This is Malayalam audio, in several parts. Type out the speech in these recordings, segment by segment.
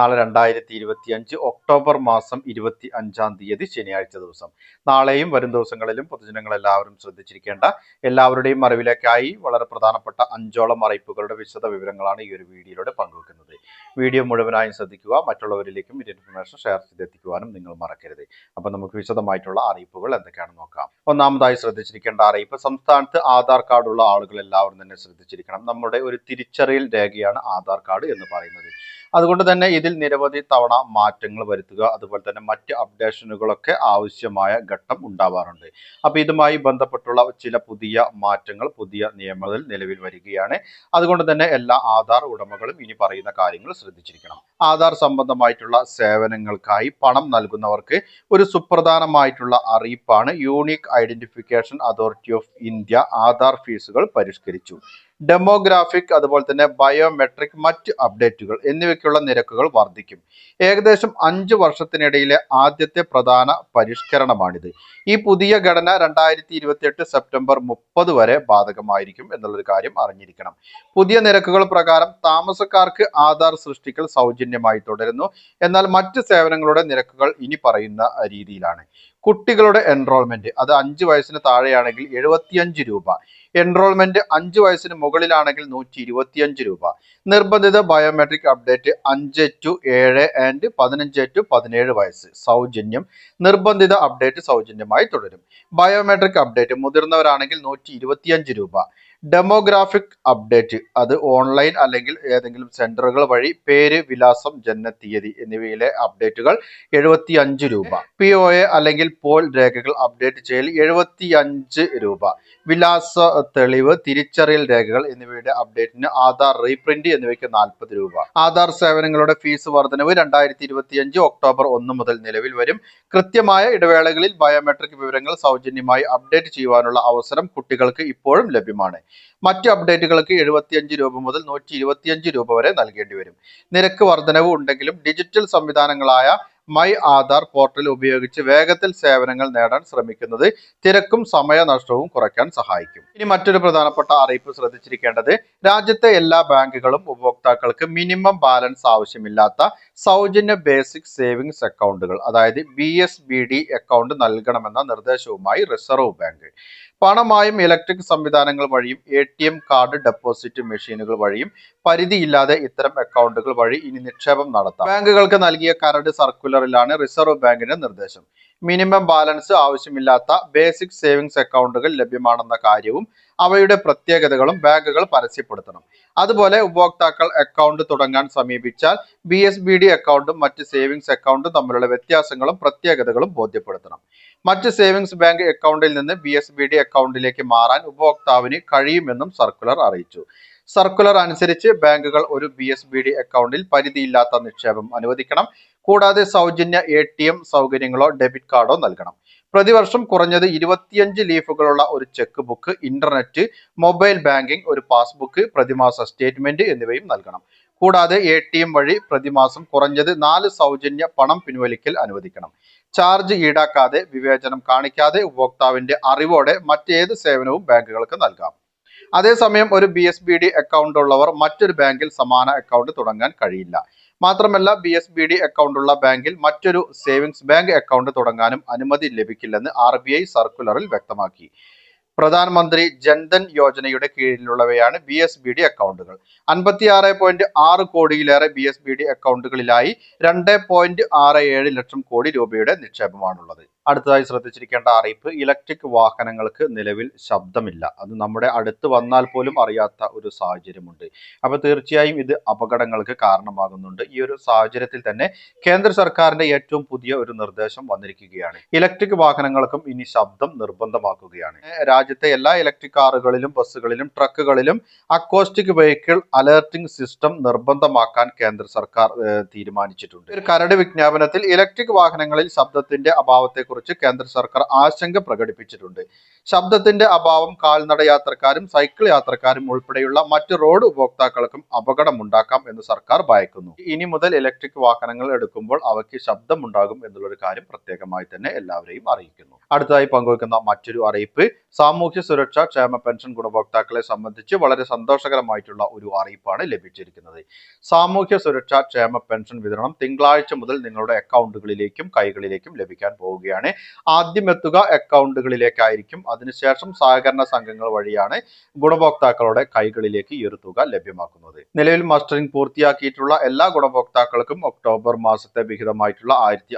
നാളെ രണ്ടായിരത്തി ഇരുപത്തി അഞ്ച് ഒക്ടോബർ മാസം ഇരുപത്തി അഞ്ചാം തീയതി ശനിയാഴ്ച ദിവസം. നാളെയും വരും ദിവസങ്ങളിലും പൊതുജനങ്ങൾ എല്ലാവരും ശ്രദ്ധിച്ചിരിക്കേണ്ട എല്ലാവരുടെയും അറിവിലേക്കായി വളരെ പ്രധാനപ്പെട്ട അഞ്ചോളം അറിയിപ്പുകളുടെ വിശദ വിവരങ്ങളാണ് ഈ ഒരു വീഡിയോയിലൂടെ പങ്കുവെക്കുന്നത്. വീഡിയോ മുഴുവനായും ശ്രദ്ധിക്കുക മറ്റുള്ളവരിലേക്കും ഇതിന്റെ ഇൻഫർമേഷൻ ഷെയർ ചെയ്തെത്തിക്കുവാനും നിങ്ങൾ മറക്കരുത്. അപ്പൊ നമുക്ക് വിശദമായിട്ടുള്ള അറിയിപ്പുകൾ എന്തൊക്കെയാണെന്ന് നോക്കാം. ഒന്നാമതായി ശ്രദ്ധിച്ചിരിക്കേണ്ട അറിയിപ്പ് സംസ്ഥാനത്ത് ആധാർ കാർഡുള്ള ആളുകൾ എല്ലാവരും തന്നെ ശ്രദ്ധിച്ചിരിക്കണം. നമ്മുടെ ഒരു തിരിച്ചറിയൽ രേഖയാണ് ആധാർ കാർഡ് എന്ന് പറയുന്നത്. അതുകൊണ്ട് തന്നെ ഇതിൽ നിരവധി തവണ മാറ്റങ്ങൾ വരുത്തുക അതുപോലെ തന്നെ മറ്റ് അപ്ഡേഷനുകളൊക്കെ ആവശ്യമായ ഘട്ടം ഉണ്ടാവാറുണ്ട്. അപ്പൊ ഇതുമായി ബന്ധപ്പെട്ടുള്ള ചില പുതിയ മാറ്റങ്ങൾ പുതിയ നിയമത്തിൽ നിലവിൽ വരികയാണ്. അതുകൊണ്ട് തന്നെ എല്ലാ ആധാർ ഉടമകളും ഇനി പറയുന്ന കാര്യങ്ങൾ ശ്രദ്ധിച്ചിരിക്കണം. ആധാർ സംബന്ധമായിട്ടുള്ള സേവനങ്ങൾക്കായി പണം നൽകുന്നവർക്ക് ഒരു സുപ്രധാനമായിട്ടുള്ള അറിയിപ്പാണ്. Unique identification authority of India Aadhaar ഫീസുകൾ പരിഷ്കരിച്ചു. ഡെമോഗ്രാഫിക് അതുപോലെ തന്നെ ബയോമെട്രിക് മറ്റ് അപ്ഡേറ്റുകൾ എന്നിവയ്ക്കുള്ള നിരക്കുകൾ വർദ്ധിക്കും. ഏകദേശം അഞ്ച് വർഷത്തിനിടയിലെ ആദ്യത്തെ പ്രധാന പരിഷ്കരണമാണിത്. ഈ പുതിയ ഘടന രണ്ടായിരത്തി ഇരുപത്തിയെട്ട് സെപ്റ്റംബർ മുപ്പത് വരെ ബാധകമായിരിക്കും എന്നുള്ളൊരു കാര്യം അറിഞ്ഞിരിക്കണം. പുതിയ നിരക്കുകൾ പ്രകാരം താമസക്കാർക്ക് ആധാർ സൃഷ്ടിക്കൽ സൗജന്യമായി തുടരുന്നു. എന്നാൽ മറ്റ് സേവനങ്ങളുടെ നിരക്കുകൾ ഇനി പറയുന്ന രീതിയിലാണ്. കുട്ടികളുടെ എൻറോൾമെന്റ് അത് അഞ്ച് വയസ്സിന് താഴെയാണെങ്കിൽ എഴുപത്തിയഞ്ച് രൂപ. എൻറോൾമെന്റ് അഞ്ച് വയസ്സിന് മുകളിലാണെങ്കിൽ നൂറ്റി ഇരുപത്തിയഞ്ച് രൂപ. നിർബന്ധിത ബയോമെട്രിക് അപ്ഡേറ്റ് അഞ്ച് ടു ഏഴ് ആൻഡ് പതിനഞ്ച് ടു പതിനേഴ് വയസ്സ്. സൗജന്യം. നിർബന്ധിത അപ്ഡേറ്റ് സൗജന്യമായി തുടരും. ബയോമെട്രിക് അപ്ഡേറ്റ് മുതിർന്നവരാണെങ്കിൽ നൂറ്റി രൂപ. ഡെമോഗ്രാഫിക് അപ്ഡേറ്റ് അത് ഓൺലൈൻ അല്ലെങ്കിൽ ഏതെങ്കിലും സെന്ററുകൾ വഴി പേര് വിലാസം ജനനത്തീയതി എന്നിവയിലെ അപ്ഡേറ്റുകൾ എഴുപത്തി അഞ്ച് രൂപ. പി ഒ എ അല്ലെങ്കിൽ പോൾ രേഖകൾ അപ്ഡേറ്റ് ചെയ്യൽ എഴുപത്തി അഞ്ച് രൂപ. വിലാസ തെളിവ് തിരിച്ചറിയൽ രേഖകൾ എന്നിവയുടെ അപ്ഡേറ്റിന് ആധാർ റീപ്രിന്റ് എന്നിവയ്ക്ക് നാൽപ്പത് രൂപ. ആധാർ സേവനങ്ങളുടെ ഫീസ് വർധനവ് രണ്ടായിരത്തി ഇരുപത്തിയഞ്ച് ഒക്ടോബർ ഒന്ന് മുതൽ നിലവിൽ വരും. കൃത്യമായ ഇടവേളകളിൽ ബയോമെട്രിക് വിവരങ്ങൾ സൗജന്യമായി അപ്ഡേറ്റ് ചെയ്യുവാനുള്ള അവസരം കുട്ടികൾക്ക് ഇപ്പോഴും ലഭ്യമാണ്. മറ്റ് അപ്ഡേറ്റുകൾക്ക് എഴുപത്തിയഞ്ച് രൂപ മുതൽ നൂറ്റി ഇരുപത്തിയഞ്ച് രൂപ വരെ നൽകേണ്ടി വരും. നിരക്ക് വർധനവ് ഉണ്ടെങ്കിലും ഡിജിറ്റൽ സംവിധാനങ്ങളായ മൈ ആധാർ പോർട്ടൽ ഉപയോഗിച്ച് വേഗത്തിൽ സേവനങ്ങൾ നേടാൻ ശ്രമിക്കുന്നത് തിരക്കും സമയനഷ്ടവും കുറയ്ക്കാൻ സഹായിക്കും. ഇനി മറ്റൊരു പ്രധാനപ്പെട്ട അറിയിപ്പ് ശ്രദ്ധിച്ചിരിക്കേണ്ടത് രാജ്യത്തെ എല്ലാ ബാങ്കുകളും ഉപഭോക്താക്കൾക്ക് മിനിമം ബാലൻസ് ആവശ്യമില്ലാത്ത സൗജന്യ ബേസിക് സേവിങ്സ് അക്കൗണ്ടുകൾ അതായത് B S B D account നൽകണമെന്ന നിർദ്ദേശവുമായി റിസർവ് ബാങ്ക് പണമായും ഇലക്ട്രിക് സംവിധാനങ്ങൾ വഴിയും A T M card deposit മെഷീനുകൾ വഴിയും പരിധിയില്ലാതെ ഇത്തരം അക്കൗണ്ടുകൾ വഴി ഇനി നിക്ഷേപം നടത്താം. ബാങ്കുകൾക്ക് നൽകിയ കരട് സർക്കുലറിലാണ് റിസർവ് ബാങ്കിന്റെ നിർദ്ദേശം. മിനിമം ബാലൻസ് ആവശ്യമില്ലാത്ത ബേസിക് സേവിങ്സ് അക്കൗണ്ടുകൾ ലഭ്യമാണെന്ന കാര്യവും അവയുടെ പ്രത്യേകതകളും ബാങ്കുകൾ പരസ്യപ്പെടുത്തണം. അതുപോലെ ഉപഭോക്താക്കൾ അക്കൗണ്ട് തുടങ്ങാൻ സമീപിച്ചാൽ ബി എസ് ബി ഡി അക്കൗണ്ടും മറ്റ് സേവിങ്സ് അക്കൗണ്ടും തമ്മിലുള്ള വ്യത്യാസങ്ങളും പ്രത്യേകതകളും ബോധ്യപ്പെടുത്തണം. മറ്റ് സേവിങ്സ് ബാങ്ക് അക്കൗണ്ടിൽ നിന്ന് ബി എസ് ബി ഡി അക്കൗണ്ടിലേക്ക് മാറാൻ ഉപഭോക്താവിന് കഴിയുമെന്നും സർക്കുലർ അറിയിച്ചു. സർക്കുലർ അനുസരിച്ച് ബാങ്കുകൾ ഒരു ബി എസ് ബി ഡി അക്കൗണ്ടിൽ പരിധിയില്ലാത്ത നിക്ഷേപം അനുവദിക്കണം. കൂടാതെ സൗജന്യ എ ടി എം സൗകര്യങ്ങളോ ഡെബിറ്റ് കാർഡോ നൽകണം. പ്രതിവർഷം കുറഞ്ഞത് ഇരുപത്തിയഞ്ച് ലീഫുകളുള്ള ഒരു cheque book internet mobile banking ഒരു പാസ്ബുക്ക് പ്രതിമാസ സ്റ്റേറ്റ്മെന്റ് എന്നിവയും നൽകണം. കൂടാതെ എ ടി എം വഴി പ്രതിമാസം കുറഞ്ഞത് നാല് സൗജന്യ പണം പിൻവലിക്കൽ അനുവദിക്കണം. ചാർജ് ഈടാക്കാതെ വിവേചനം കാണിക്കാതെ ഉപഭോക്താവിന്റെ അറിവോടെ മറ്റേത് സേവനവും ബാങ്കുകൾക്ക് നൽകാം. അതേസമയം ഒരു B S B D account ഉള്ളവർ മറ്റൊരു ബാങ്കിൽ സമാന അക്കൗണ്ട് തുടങ്ങാൻ കഴിയില്ല. മാത്രമല്ല B S B D account ഉള്ള ബാങ്കിൽ മറ്റൊരു സേവിങ്സ് ബാങ്ക് അക്കൗണ്ട് തുടങ്ങാനും അനുമതി ലഭിക്കില്ലെന്ന് ആർ ബി ഐ സർക്കുലറിൽ വ്യക്തമാക്കി. പ്രധാനമന്ത്രി ജൻധൻ യോജനയുടെ കീഴിലുള്ളവയാണ് ബി എസ് ബി ഡി അക്കൗണ്ടുകൾ അൻപത്തിയാറ് പോയിന്റ് ആറ് കോടിയിലേറെ ബി എസ് ബി ഡി അക്കൗണ്ടുകളിലായി രണ്ട് പോയിന്റ് ആറ് ഏഴ് ലക്ഷം കോടി രൂപയുടെ നിക്ഷേപമാണുള്ളത്. അടുത്തതായി ശ്രദ്ധിച്ചിരിക്കേണ്ട അറിയിപ്പ് ഇലക്ട്രിക് വാഹനങ്ങൾക്ക് നിലവിൽ ശബ്ദമില്ല. അത് നമ്മുടെ അടുത്ത് വന്നാൽ പോലും അറിയാത്ത ഒരു സാഹചര്യമുണ്ട്. അപ്പൊ തീർച്ചയായും ഇത് അപകടങ്ങൾക്ക് കാരണമാകുന്നുണ്ട്. ഈ ഒരു സാഹചര്യത്തിൽ തന്നെ കേന്ദ്ര സർക്കാരിന്റെ ഏറ്റവും പുതിയ ഒരു നിർദ്ദേശം വന്നിരിക്കുകയാണ്. ഇലക്ട്രിക് വാഹനങ്ങൾക്കും ഇനി ശബ്ദം നിർബന്ധമാക്കുകയാണ്. രാജ്യത്തെ എല്ലാ ഇലക്ട്രിക് കാറുകളിലും ബസ്സുകളിലും ട്രക്കുകളിലും അക്കോസ്റ്റിക് വെഹിക്കിൾ അലേർട്ടിംഗ് സിസ്റ്റം നിർബന്ധമാക്കാൻ കേന്ദ്ര സർക്കാർ തീരുമാനിച്ചിട്ടുണ്ട്. ഒരു കരട് വിജ്ഞാപനത്തിൽ ഇലക്ട്രിക് വാഹനങ്ങളിൽ ശബ്ദത്തിന്റെ അഭാവത്തെക്കുറിച്ച് കേന്ദ്ര സർക്കാർ ആശങ്ക പ്രകടിപ്പിച്ചിട്ടുണ്ട്. ശബ്ദത്തിന്റെ അഭാവം കാൽനട യാത്രക്കാരും സൈക്കിൾ യാത്രക്കാരും ഉൾപ്പെടെയുള്ള മറ്റ് റോഡ് ഉപഭോക്താക്കൾക്കും അപകടമുണ്ടാക്കാം എന്ന് സർക്കാർ ഭയക്കുന്നു. ഇനി മുതൽ ഇലക്ട്രിക് വാഹനങ്ങൾ എടുക്കുമ്പോൾ അവയ്ക്ക് ശബ്ദമുണ്ടാകും എന്നുള്ളൊരു കാര്യം പ്രത്യേകമായി തന്നെ എല്ലാവരെയും അറിയിക്കുന്നു. അടുത്തതായി പങ്കുവയ്ക്കുന്ന മറ്റൊരു അറിയിപ്പ് സാമൂഹ്യ സുരക്ഷ ക്ഷേമ പെൻഷൻ ഗുണഭോക്താക്കളെ സംബന്ധിച്ച് വളരെ സന്തോഷകരമായിട്ടുള്ള ഒരു അറിയിപ്പാണ് ലഭിച്ചിരിക്കുന്നത്. സാമൂഹ്യ സുരക്ഷ ക്ഷേമ പെൻഷൻ വിതരണം തിങ്കളാഴ്ച മുതൽ നിങ്ങളുടെ അക്കൗണ്ടുകളിലേക്കും കൈകളിലേക്കും ലഭിക്കാൻ പോവുകയാണ്. ആദ്യം എത്തുക അക്കൗണ്ടുകളിലേക്കായിരിക്കും. അതിനുശേഷം സഹകരണ സംഘങ്ങൾ വഴിയാണ് ഗുണഭോക്താക്കളുടെ കൈകളിലേക്ക് ഈ ഒരു തുക ലഭ്യമാക്കുന്നത്. നിലവിൽ മസ്റ്ററിംഗ് പൂർത്തിയാക്കിയിട്ടുള്ള എല്ലാ ഗുണഭോക്താക്കൾക്കും ഒക്ടോബർ മാസത്തെ വിഹിതമായിട്ടുള്ള ആയിരത്തി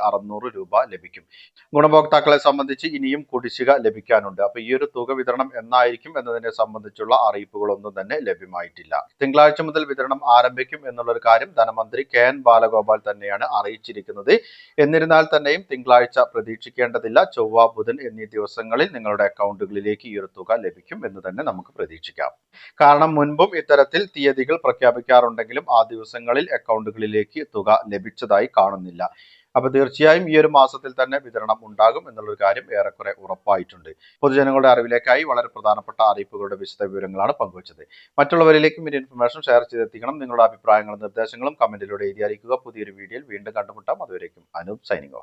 രൂപ ലഭിക്കും. ഗുണഭോക്താക്കളെ സംബന്ധിച്ച് ഇനിയും കുടിശ്ശിക ലഭിക്കാനുണ്ട്. അപ്പൊ ഈ തുക വിതരണം എന്നായിരിക്കും എന്നതിനെ സംബന്ധിച്ചുള്ള അറിയിപ്പുകളൊന്നും തന്നെ ലഭ്യമായിട്ടില്ല. തിങ്കളാഴ്ച മുതൽ വിതരണം ആരംഭിക്കും എന്നുള്ള ഒരു കാര്യം ധനമന്ത്രി കെ എൻ ബാലഗോപാൽ തന്നെയാണ് അറിയിച്ചിരിക്കുന്നത്. എന്നിരുന്നാൽ തന്നെയും തിങ്കളാഴ്ച പ്രതീക്ഷിക്കേണ്ടതില്ല. ചൊവ്വ ബുധൻ എന്നീ ദിവസങ്ങളിൽ നിങ്ങളുടെ അക്കൗണ്ടുകളിലേക്ക് ഈ ഒരു തുക ലഭിക്കും എന്ന് തന്നെ നമുക്ക് പ്രതീക്ഷിക്കാം. കാരണം മുൻപും ഇത്തരത്തിൽ തീയതികൾ പ്രഖ്യാപിക്കാറുണ്ടെങ്കിലും ആ ദിവസങ്ങളിൽ അക്കൗണ്ടുകളിലേക്ക് തുക ലഭിച്ചതായി കാണുന്നില്ല. അപ്പൊ തീർച്ചയായും ഈ ഒരു മാസത്തിൽ തന്നെ വിതരണം ഉണ്ടാകും എന്നുള്ളൊരു കാര്യം ഏറെക്കുറെ ഉറപ്പായിട്ടുണ്ട്. പൊതുജനങ്ങളുടെ അറിവിലേക്കായി വളരെ പ്രധാനപ്പെട്ട അറിയിപ്പുകളുടെ വിശദ വിവരങ്ങളാണ് പങ്കുവച്ചത്. മറ്റുള്ളവരിലേക്കും ഈ ഇൻഫർമേഷൻ ഷെയർ ചെയ്തെത്തിക്കണം. നിങ്ങളുടെ അഭിപ്രായങ്ങളും നിർദ്ദേശങ്ങളും കമന്റിലൂടെ എഴുതി അറിയിക്കുക. പുതിയൊരു വീഡിയോയിൽ വീണ്ടും കണ്ടുമുട്ടാം. അതുവരേക്കും അനൂപ് സൈനിങ് ഓഫ്